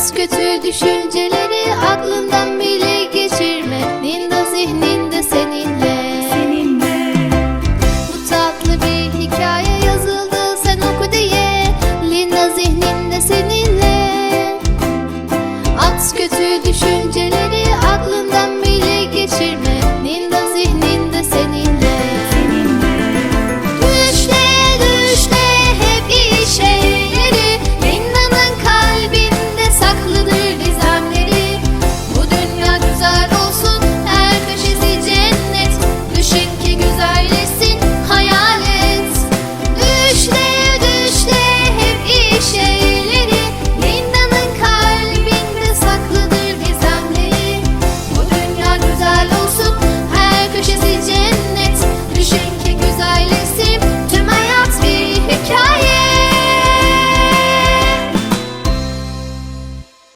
Yaramaz kötü düşünceleri aklından bile geçirme. Linda zihninde seninle. Seninle. Bu tatlı bir hikaye yazıldı sen oku diye. Linda zihninde seninle.